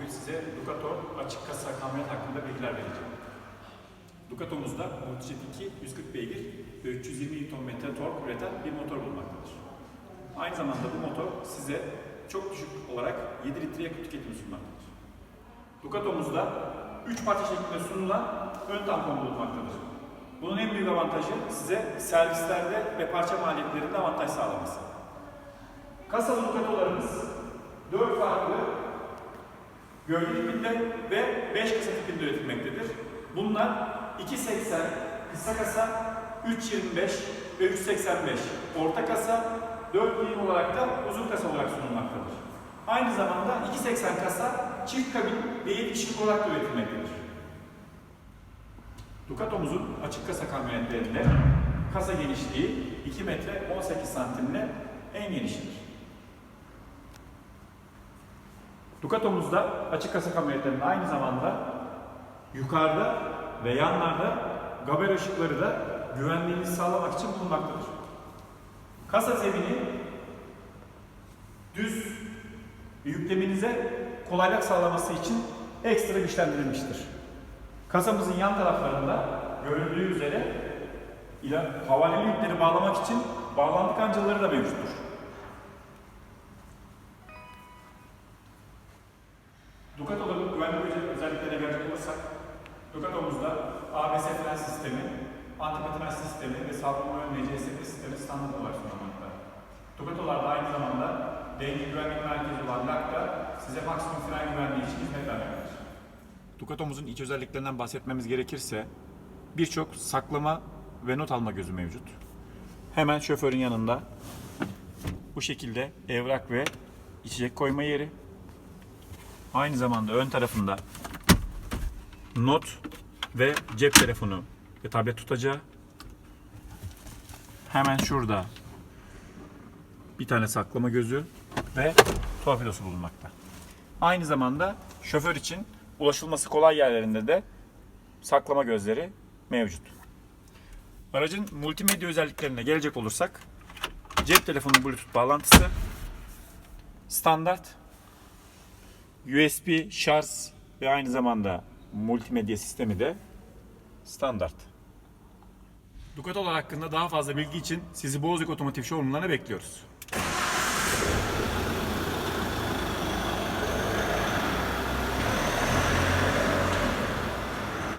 Bugün size Ducato açık kasa kamyonet hakkında bilgiler vereceğim. Ducato'muzda Multijet 2 140 beygir ve 320 Nm tork üreten bir motor bulunmaktadır. Aynı zamanda bu motor size çok düşük olarak 7 litre yakıt tüketimi sunmaktadır. Ducato'muzda 3 parça şeklinde sunulan ön tampon bulunmaktadır. Bunun en büyük avantajı size servislerde ve parça maliyetlerinde avantaj sağlaması. Kasalı Ducato'larımız 4 farklı gövde tipinde ve 5 kasa tipinde üretilmektedir. Bunlar 2.80 kısa kasa, 3.25 ve 3.85 orta kasa, 4.20 olarak da uzun kasa olarak sunulmaktadır. Aynı zamanda 2.80 kasa çift kabin ve 7 kişilik olarak da üretilmektedir. Ducato'muzun açık kasa kamyonetlerinde kasa genişliği 2 metre 18 santimle en genişidir. Ducato'muzda açık kasa kamyonetlerinde aynı zamanda yukarıda ve yanlarda gaber ışıkları da güvenliğinizi sağlamak için bulunmaktadır. Kasa zemini düz yüklemenize kolaylık sağlaması için ekstra güçlendirilmiştir. Kasamızın yan taraflarında görüldüğü üzere ila havaleli yükleri bağlamak için bağlantı kancaları da mevcuttur. Ducato'ların güvenlik özel- özelliklerine gelecek olursak, Ducato'muzda ABS fren sistemi, antipatinaj sistemi ve savrulma ön NCSP sistemi standart olarak sunulmakta. Ducato'larda aynı zamanda denge güvenlik merkezi olan LAK da size maksimum fren güvenliği için hizmet vermektedir. Ducato'muzun iç özelliklerinden bahsetmemiz gerekirse birçok saklama ve not alma gözü mevcut. Hemen şoförün yanında bu şekilde evrak ve içecek koyma yeri. Aynı zamanda ön tarafında not ve cep telefonu ve tablet tutacağı. Hemen şurada bir tane saklama gözü ve torpidosu bulunmakta. Aynı zamanda şoför için ulaşılması kolay yerlerinde de saklama gözleri mevcut. Aracın multimedya özelliklerine gelecek olursak cep telefonu Bluetooth bağlantısı standart USB şarj ve aynı zamanda multimedya sistemi de standart. Ducato'lar hakkında daha fazla bilgi için sizi Bozuk Otomotiv Showroom'larına bekliyoruz.